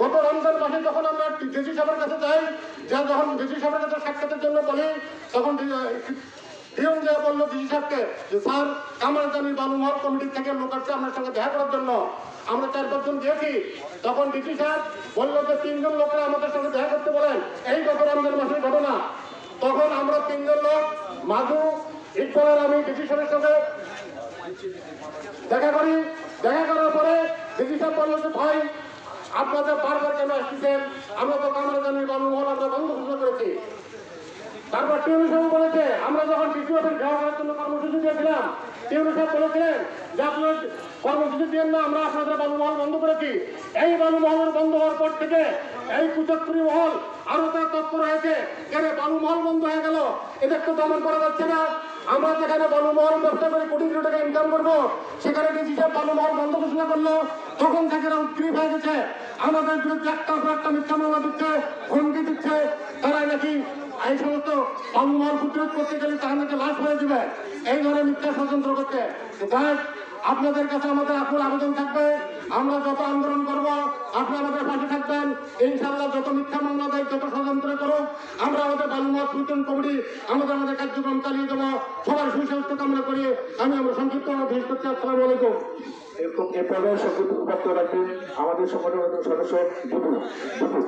গত রমজান মাসে যখন আমরা ডিসি সাহেবের কাছে যাই, যা যখন ডিসি সাহেবের কাছে সাক্ষাতের জন্য বলি, তখন ডিএম যা বলল ডিসি সাহেবকে যে, স্যার কামারজানি বালুমহল কমিটির থেকে লোক আসছে আপনার সঙ্গে দেখা করার জন্য আমরা চার পাঁচজন গিয়েছি। তখন ডিসি সাহেব বলল যে, তিনজন লোকেরা আমাদের সঙ্গে দেখা করতে বলেন। এই গত রমজান মাসের ঘটনা। তখন আমরা তিনজন লোক মাধু ইকবালের আমি ডিসি সাহেবের সঙ্গে দেখা করি। দেখা করার পরে ডিসি সাহেব বলল যে, ভাই আপনাদের বারবার কেন আসতেছেন? আমরা তো কামরাজানির বালুমহল আমরা বন্ধ ঘোষণা করেছি। তারপর টিউনি সাহেব বলেছে, আমরা যখন অফিস ঘেরাও করার জন্য কর্মসূচি দিয়েছিলাম, টিউনি সাহেব বলেছিলেন যে আপনার কর্মসূচি দিয়েন না, আমরা আপনাদের বালুমহল বন্ধ করেছি। এই বালুমহল বন্ধ হওয়ার পর থেকে এই কুচক্রী মহল আরও তার তৎপর হয়েছে। কেন বালুমহল বন্ধ হয়ে গেল? এদের তো দমন করা যাচ্ছে না। আমরা যেখানে বালুমহল ব্যবসা করে কোটি কোটি টাকা ইনকাম করব, সেখানে সাহেব বালুমহল বন্ধ ঘোষণা করল। তখন থেকে এরা উৎগ্রীব হয়ে গেছে। আমাদের বিরুদ্ধে একটা পর একটা মিথ্যা মামলা দিচ্ছে, হুমকি দিচ্ছে। তারা নাকি এই সমস্ত বালুমহল প্রতিরোধ করতে গেলে তারা নাকি লাশ হয়ে যাবে এই ধরনের মিথ্যা ষড়যন্ত্র করছে। আপনাদের কাছে আমাদের আপনার আবেদন থাকবে। আমরা যত আন্দোলন করব, আপনি আমাদের পাশে থাকবেন। ইনশাল্লাহ যত মিথ্যা মামলা দেয়, যত ষড়যন্ত্র করুক, আমরা আমাদের বালুমহল প্রতিরোধ কমিটি আমাদের আমাদের কার্যক্রম চালিয়ে দেবো। সবার সুস্বাস্থ্য কামনা করি। আমি আমরা সংক্ষিপ্ত ভেস করছি। আসসালামু আলাইকুম। এরকম এ পর্যায়ে সংক্ষিপ্ত বক্তব্য রাখবেন আমাদের সংগঠনের সদস্য দুপুর দুপুর